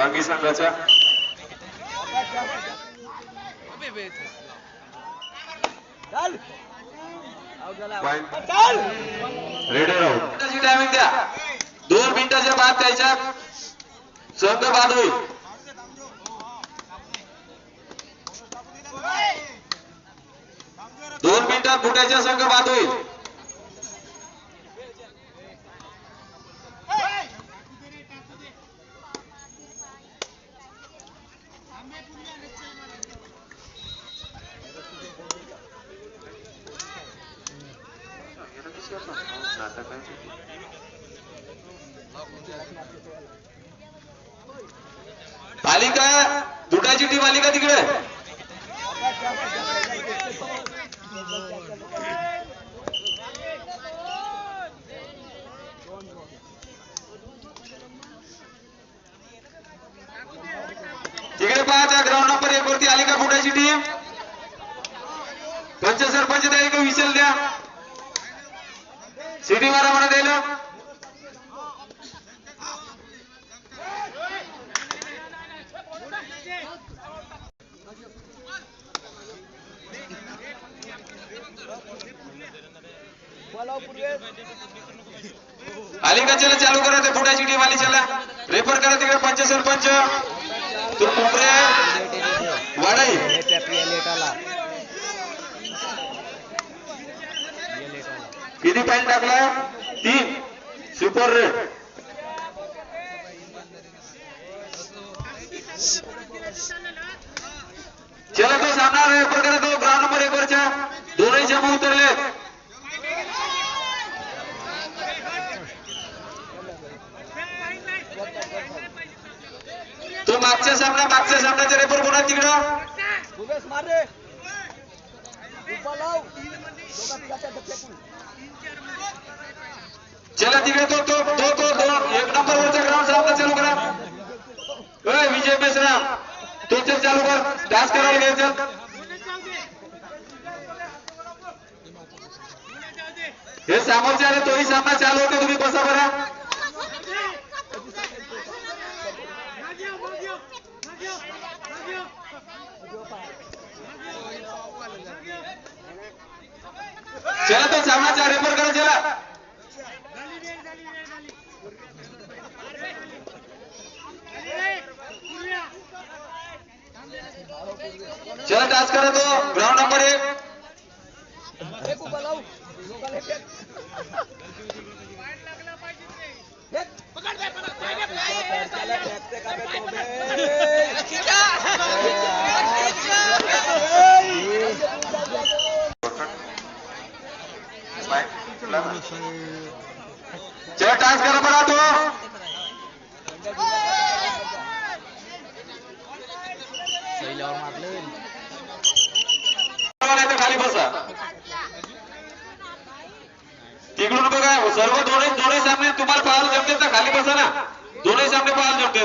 वांगी संघाच्या raider out मिनिटाची टायमिंग द्या। दोन मिनिटाच्या बाद त्याच्या संघ बाद होईल. दोन मिनिटात फुटायच्या संघ बाद होईल आली का फुटायची टीम आली का तिकडे तिकडे पहा त्या ग्राउंड नंबर एक वरती आली का फुटायची टीम पंच सरपंच द्या एक विशल द्या सिटी मारा आली का चला चालू करा ते फुटायची टीम आली चला रेफर करा तिकडे पंच सरपंच तो कोपरे वाडाई किती पॉईंट टाकला तीन, सुपर रेड चला तो सामना रेफर करा तो ग्राउंड नंबर एक वरच्या दोनही जमा उतरले तो मागच्या सामना, मागच्या सामन्याचा रेफर कोणा तिकडं। चला तिकडे तो तो तो तो दोन एक नंबर वरचा ग्राउंड सामना चालू करा। ओय विजय बेसरा तो चल, चालू कर डांस डान्स करायला घ्यायचं हे समोरचे आले तोही सामना चालू होते तुम्ही बसा बरा चला तो सामनाचा रेफर करा, चला। चला डान्स करा तो ग्राउंड नंबर एक। चला डान्स करा बरा तो। सर्व दोन्ही दोन्ही सामने तुम्हाला पाहायला जमते तर खाली बसा ना. दोन्ही सामने पाहायला जमते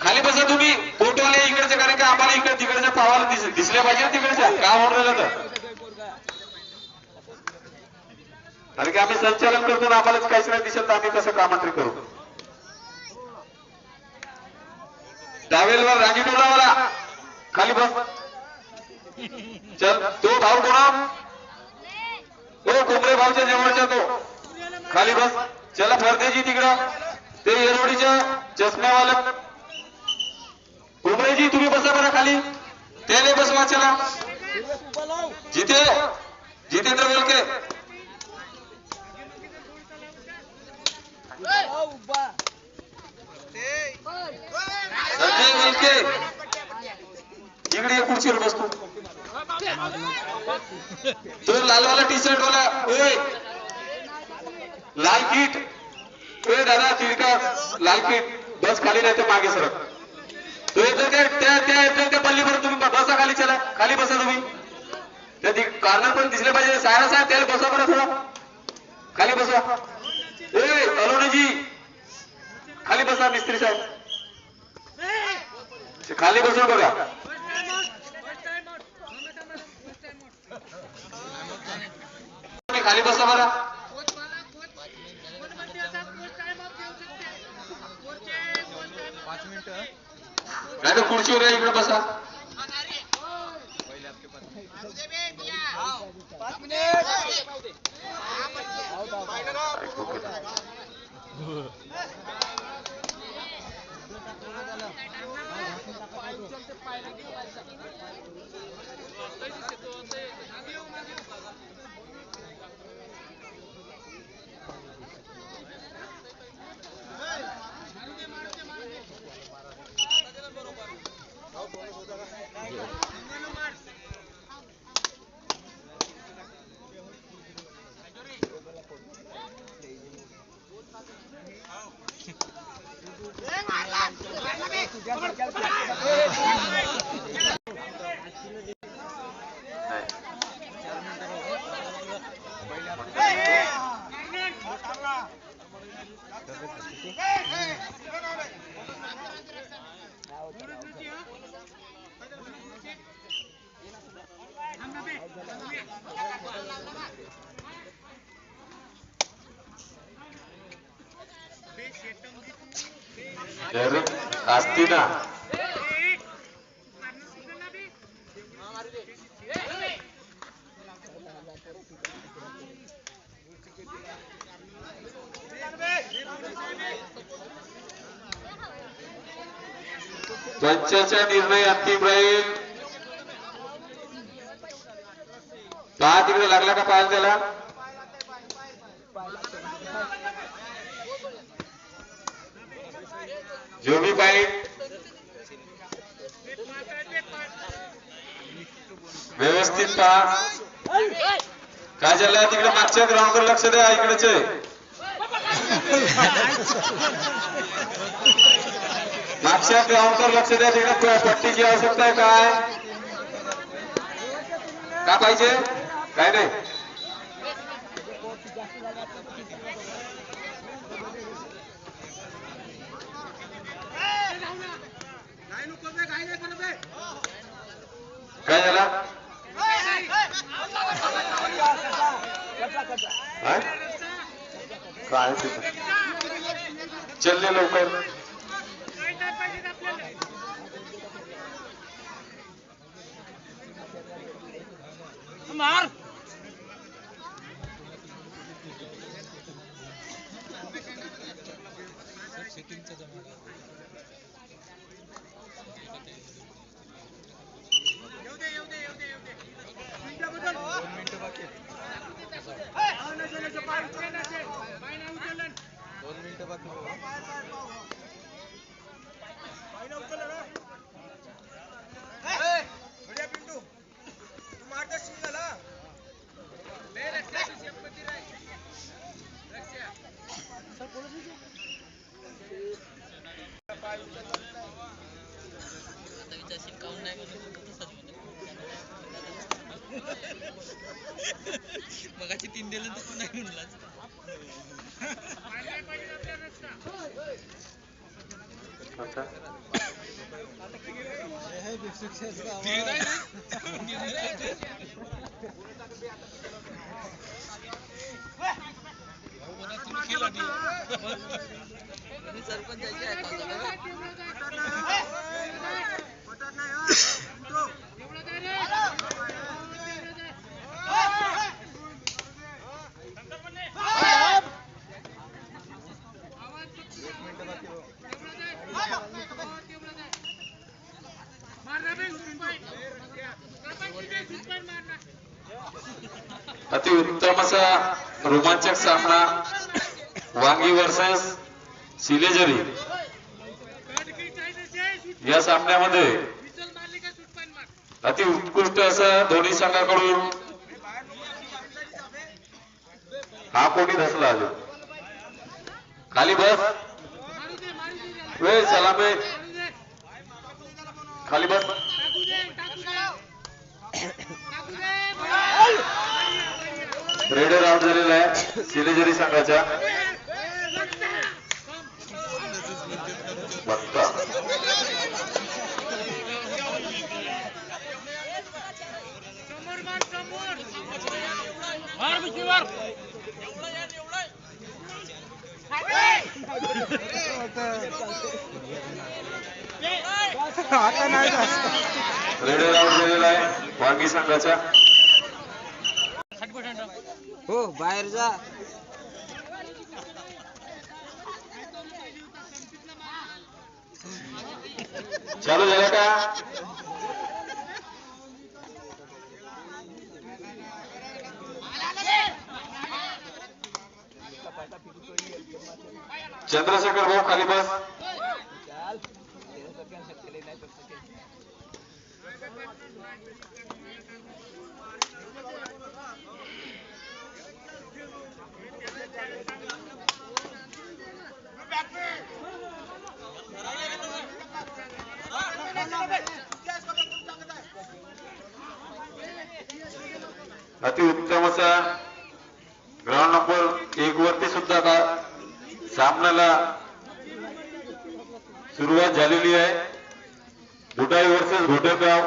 खाली बसा तुम्ही. कोटवाले इकडचे कारण का आम्हाला इकडे तिकडच्या पाहायला दिस दिसल्या पाहिजे तिकडच्या. काम होऊन राहिलं तर कारण की आम्ही संचालन करतो ना आम्हालाच काहीच नाही दिसत तर आम्ही कसं कामांतरी करू? डावेलवर रागी टोलावाला खाली बस. चल तो भाऊ कोणा हो कुंबळे भाऊच्या जवळच्या तो. खाली बस. चला फरतेजी तिकडं. ते येरवडीच्या चष्म्यावाला. कुंबळेजी तुम्ही बसा बरं खाली. त्याने बस वाचला. जिथे जितेंद्र वेलके संजय वेलके इकडे खुर्चीवर बसतो तो लालवाला टी शर्ट वाला लाल किट। ओय दादा तिरका लाल किट। बस खाली नाही मागे सरक तो येतो त्या त्या बसा खाली चला, खाली बसा तुम्ही। त्या कार्नर पण दिसले पाहिजे सारा साहेब त्याला बसा बरं थोडा खाली बसा। ए अलोनेजी खाली बसा मिस्त्री साहेब। खाली बसून बघा खाली बसा बरं नाही तर खुर्चीवर या इकडे बसा नाही. ना पंचाचा निर्णय अंतिम राहील पहा तिकडे लागला का पाहायला त्याला जो भी व्यवस्थित पहा. काय झालं? तिकडे मागच्या ग्राउंडवर लक्ष द्या इकडेच. आहे मागच्या ग्राउंडवर लक्ष द्या तिकडे पट्टीची आवश्यकता आहे काय? का पाहिजे? काय नाही. చెల్లెలు मगाची तीन दिलं तर तू नाही म्हणलास आता रोमांचक सामना वांगी वर्सेस सिलेजरी. या सामन्यामध्ये अति उत्कृष्ट असं दोन्ही संघाकडून हा कोणी धसला अजून खाली बस. वेळ सलामे खाली बस. रेडर आउट झालेला आहे. सिलेजरी संघाच्या बघता. रेडर आउट झालेला आहे. वाघी संघाच्या बाहेर जा. चालू झालं का? चंद्रशेखर भाऊ खाली बस. अतिउत्तम ग्राउंड नंबर एक वरती सुद्धा आता सामन्याला सुरुवात झालेली आहे. भुटाई वर्सेस घोटरगाव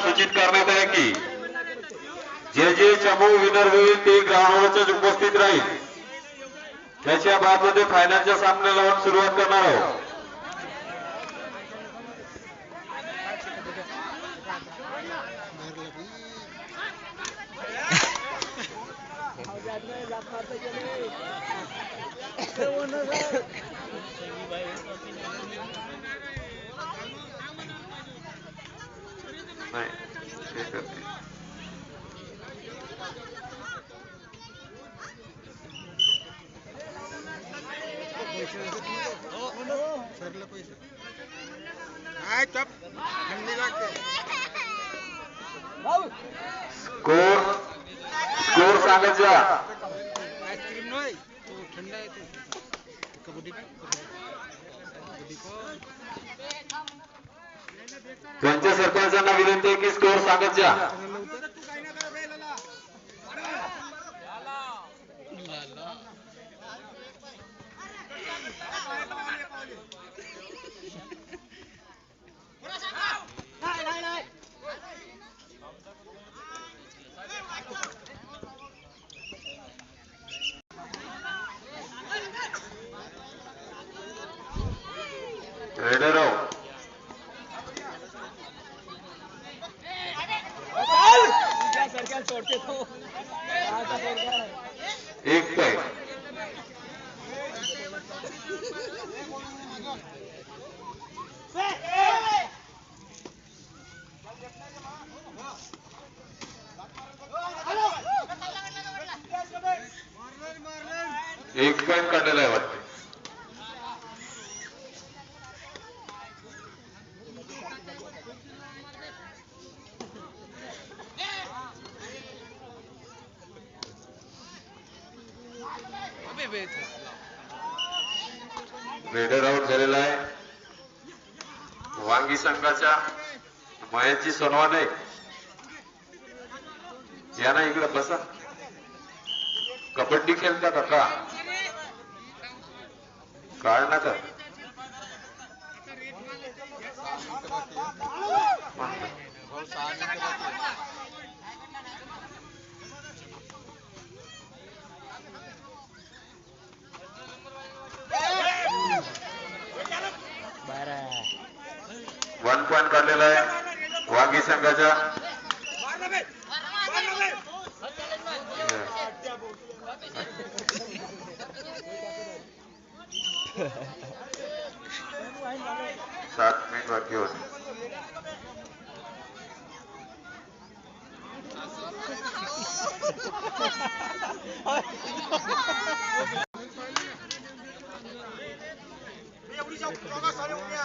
सूचित करण्यात आहे की जे जे चमू विनर ते ग्राउंडवरच उपस्थित राहील त्याच्या बादमध्ये फायनलच्या सामन्याला नाही हे। थंडी लागते स्कोर स्कोर सांगत जा आईस्क्रीम नाही तो थंड आहे तो। कबड्डी कबड्डी। त्यांच्या सरपंचांना विनंती आहे की स्कोर सांगत जा. एक काय? एक पॉईंट काढलेला आहे वाटते? रेडर आउट झालेला आहे. वांगी संघाच्या मयांची सोनवाने या ना इकडे बसा. कबड्डी खेळता काका काळ ना का वन पॉइंट काढलेला आहे वाघी संघाच्या सात मिनिट बाकी होते एवढी जाऊ सारे उद्या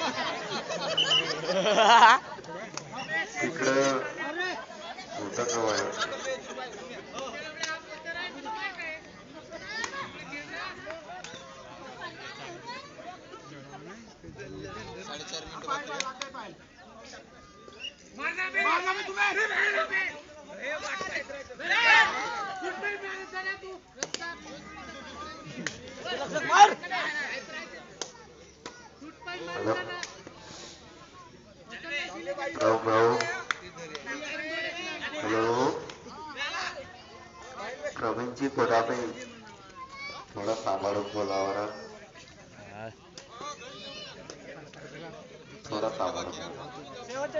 हॅलो भाऊ भाऊ हॅलो प्रवीणजी पडापे थोडा सांभाळून बोलावा ना थोडा सांभाळून बोला. शेवटचे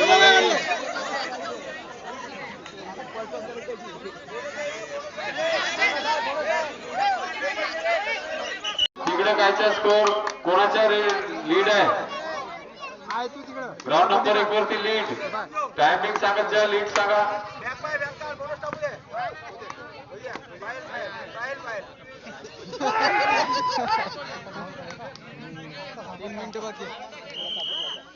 चार मिनिट तिकडे कायचा स्कोर कोणाचा लीड आहे ग्राउंड नंबर एक वरती लीड टायमिंग सांगत जा लीड सांगा तीन मिनिटं बाकी आहे.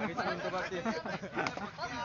वीस मिनिटं बाकी आहे.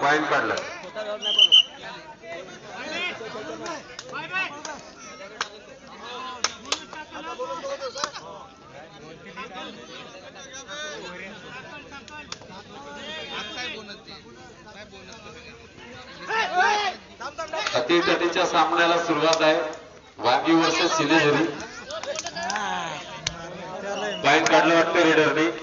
पॉइंट काढला. सामन्याला सुरुवात आहे. वागी वर्ष सिलेझरी. पॉईंट काढलं वाटतं रेडरने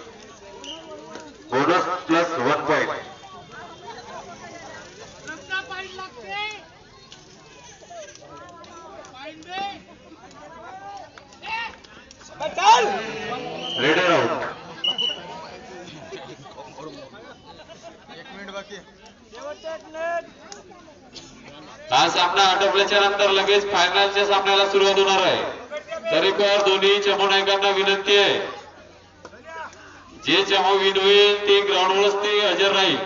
हा सामना आटोपल्याच्या नंतर लगेच फायनलच्या सामन्याला सुरुवात होणार आहे. तरी पण दोन्ही चमो नायकांना विनंती आहे. जे चमो विन होईल ते ग्राउंडवरच ते हजर राहील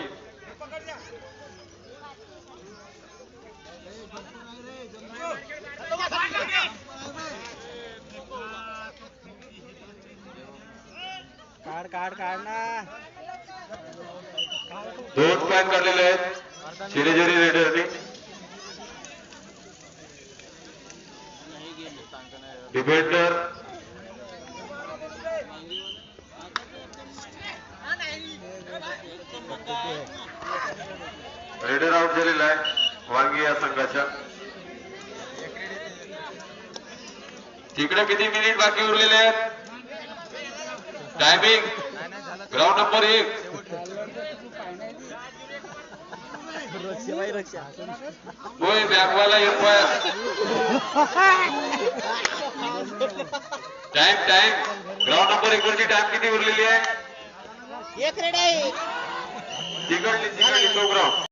काढ काढ काढ ना दोन पॉईंट काढलेले आहेत रेडी होती? डिफेंडर रेडर आउट झालेला आहे. वांगी या संघाच्या. तिकडे किती मिनिट बाकी उरलेले आहेत? टायमिंग ग्राउंड नंबर एक. होय बॅगवाला येतोय टाइम टाइम ग्राउंड नंबर एक वरची टाइम किती उरलेली आहे एक रेड आहे तिकडली तिकडली तो ग्राउंड